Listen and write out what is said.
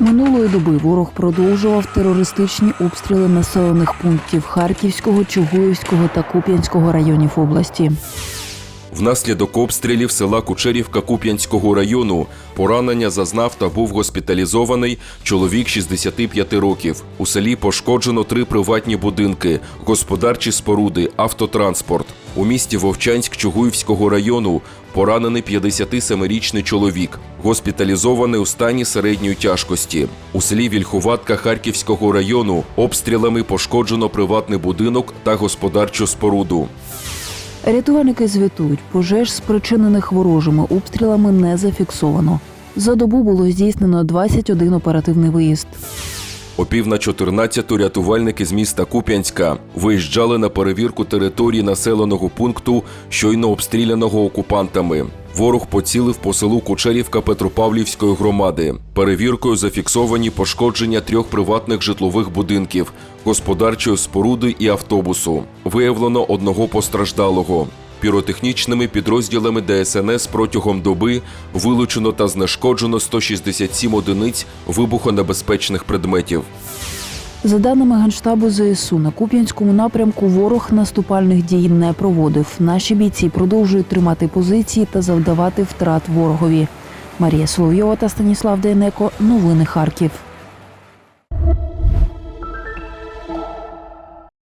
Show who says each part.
Speaker 1: Минулої доби ворог продовжував терористичні обстріли населених пунктів Харківського, Чугуївського та Куп'янського районів області.
Speaker 2: Внаслідок обстрілів села Кучерівка Куп'янського району поранення зазнав та був госпіталізований чоловік 65 років. У селі пошкоджено три приватні будинки, господарчі споруди, автотранспорт. У місті Вовчанськ Чугуївського району поранений 57-річний чоловік, госпіталізований у стані середньої тяжкості. У селі Вільхуватка Харківського району обстрілами пошкоджено приватний будинок та господарчу споруду.
Speaker 1: Рятувальники звітують, пожеж, спричинених ворожими обстрілами, не зафіксовано. За добу було здійснено 21 оперативний виїзд.
Speaker 2: О пів на 14 рятувальники з міста Куп'янська виїжджали на перевірку території населеного пункту, щойно обстріляного окупантами. Ворог поцілив по селу Кучерівка Петропавлівської громади. Перевіркою зафіксовані пошкодження трьох приватних житлових будинків, господарчої споруди і автобусу. Виявлено одного постраждалого. Піротехнічними підрозділами ДСНС протягом доби вилучено та знешкоджено 167 одиниць вибухонебезпечних предметів.
Speaker 1: За даними Генштабу ЗСУ, на Куп'янському напрямку ворог наступальних дій не проводив. Наші бійці продовжують тримати позиції та завдавати втрат ворогові. Марія Соловйова та Станіслав Дейнеко. Новини Харків.